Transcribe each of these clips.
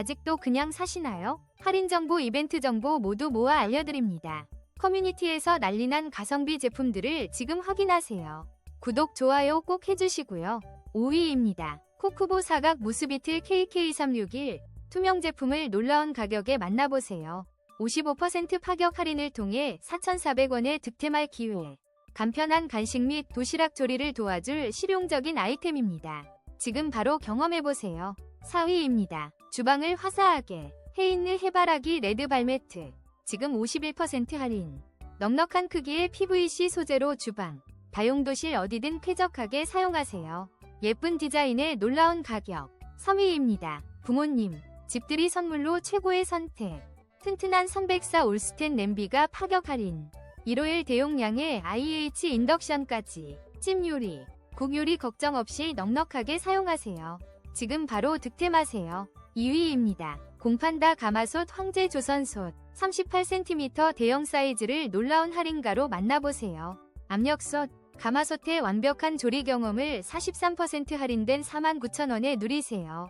아직도 그냥 사시나요? 할인 정보, 이벤트 정보 모두 모아 알려드립니다. 커뮤니티에서 난리난 가성비 제품들을 지금 확인하세요. 구독, 좋아요 꼭 해주시고요. 5위입니다. 코쿠보 사각 무스비트 KK361 투명 제품을 놀라운 가격에 만나보세요. 55% 파격 할인을 통해 4,400원에 득템할 기회. 간편한 간식 및 도시락 조리를 도와줄 실용적인 아이템입니다. 지금 바로 경험해보세요. 4위입니다. 주방을 화사하게 헤인느 해바라기 레드 발매트 지금 51% 할인 넉넉한 크기의 PVC 소재로 주방 다용도실 어디든 쾌적하게 사용하세요. 예쁜 디자인에 놀라운 가격 3위입니다. 부모님 집들이 선물로 최고의 선택 튼튼한 304 올스텐 냄비가 파격 할인 1호일 대용량의 IH 인덕션까지 찜 요리, 국 요리 걱정 없이 넉넉하게 사용하세요. 지금 바로 득템하세요. 2위입니다. 공판다 가마솥 황제 조선솥 38cm 대형 사이즈를 놀라운 할인가로 만나보세요. 압력솥, 가마솥의 완벽한 조리 경험을 43% 할인된 49,000원에 누리세요.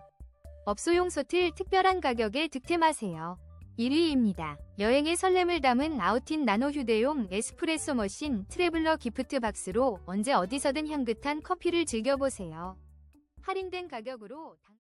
업소용 솥을 특별한 가격에 득템하세요. 1위입니다. 여행의 설렘을 담은 아우틴 나노 휴대용 에스프레소 머신 트래블러 기프트 박스로 언제 어디서든 향긋한 커피를 즐겨보세요. 할인된 가격으로 당-